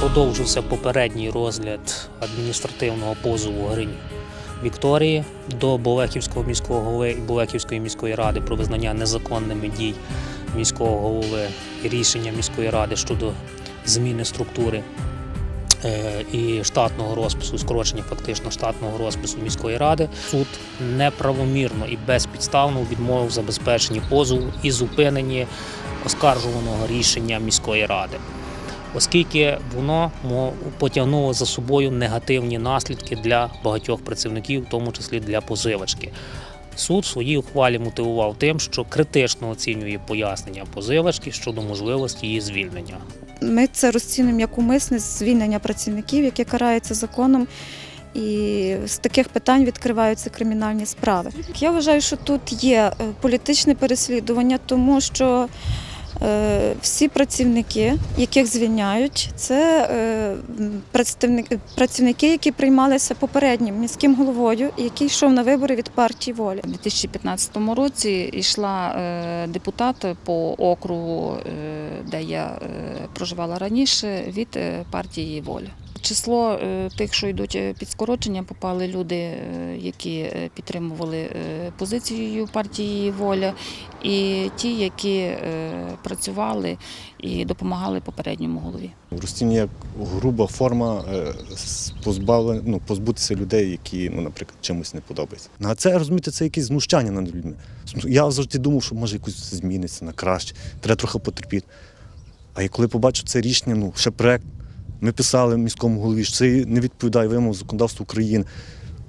продовжився попередній розгляд адміністративного позову Гринь Вікторії до Болехівського міського голови і Болехівської міської ради про визнання незаконними дій міського голови і рішення міської ради щодо зміни структури е, і штатного розпису, скорочення фактично штатного розпису міської ради. Суд неправомірно і безпідставно відмовив в забезпеченні позову і зупиненні оскаржуваного рішення міської ради оскільки воно потягнуло за собою негативні наслідки для багатьох працівників, в тому числі для позивачки. Суд своїй ухвалі мотивував тим, що критично оцінює пояснення позивачки щодо можливості її звільнення. Ми це розцінюємо як умисне звільнення працівників, яке карається законом. І з таких питань відкриваються кримінальні справи. Я вважаю, що тут є е, політичне переслідування, тому що всі працівники, яких звільняють, це е, працівники, які приймалися попереднім міським головою, який йшов на вибори від партії волі. У 2015 році йшла е, депутат по округу, е, де я е, проживала раніше, від е, партії Воля. Число е, тих, що йдуть е, під скорочення, попали люди, е, які підтримували позицію партії Воля, і ті, які працювали і допомагали попередньому голові. Рустін як груба форма позбавлення, ну, позбутися людей, які, ну, наприклад, чимось не подобається. Ну, А це розумієте, це якесь знущання над людьми. Я завжди думав, що може якось зміниться на краще, треба трохи потерпіти. А коли побачив це рішення, ну, ще проект, ми писали міському голові, що це не відповідає вимогам законодавства України.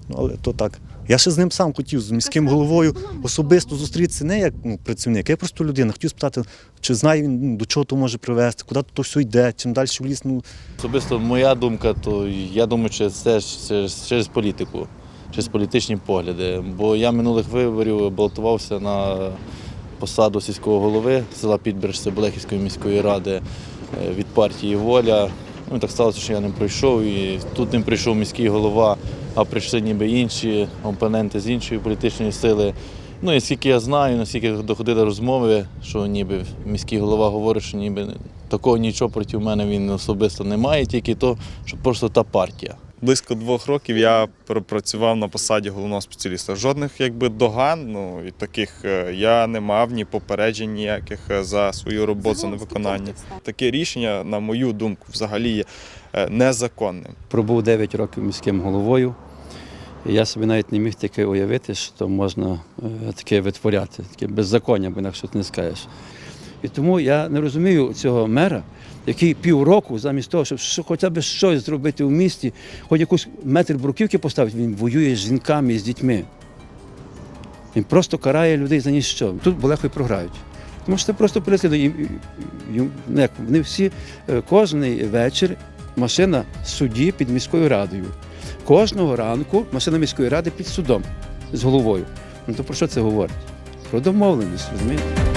Ну, але то так. Я ще з ним сам хотів, з міським головою, особисто зустрітися не як ну, працівник, я просто людина. Хотів спитати, чи знає він, ну, до чого то може привести, куди то все йде, чим далі в ліс. Ну, Особисто моя думка, то я думаю, що це через, через політику, через політичні погляди. Бо я минулих виборів балотувався на посаду сільського голови села Підбережця Болехівської міської ради е, від партії Воля. Ну, так сталося, що я не прийшов. і тут не прийшов міський голова, а прийшли ніби інші опоненти з іншої політичної сили. Ну, і скільки я знаю, наскільки доходили розмови, що ніби міський голова говорить, що ніби такого нічого проти мене він особисто не має, тільки то, що просто та партія. Близько двох років я пропрацював на посаді головного спеціаліста. Жодних якби доган, ну і таких е, я не мав ні попереджень ніяких е, за свою роботу за невиконання. Таке рішення, на мою думку, взагалі є е, незаконним. пробув 9 років міським головою. Я собі навіть не міг таке уявити, що можна таке витворяти, таке беззаконня, бо інакше ти не скажеш. І тому я не розумію цього мера, який півроку, замість того, щоб хоча б щось зробити в місті, хоч якусь метр бруківки поставити, він воює з жінками і з дітьми. Він просто карає людей за ніщо. Тут болехо і програють. Тому що це просто переслідує. Ну, Вони всі е, кожний вечір машина судді під міською радою. Кожного ранку машина міської ради під судом з головою. Ну то про що це говорить? Про домовленість, розумієте?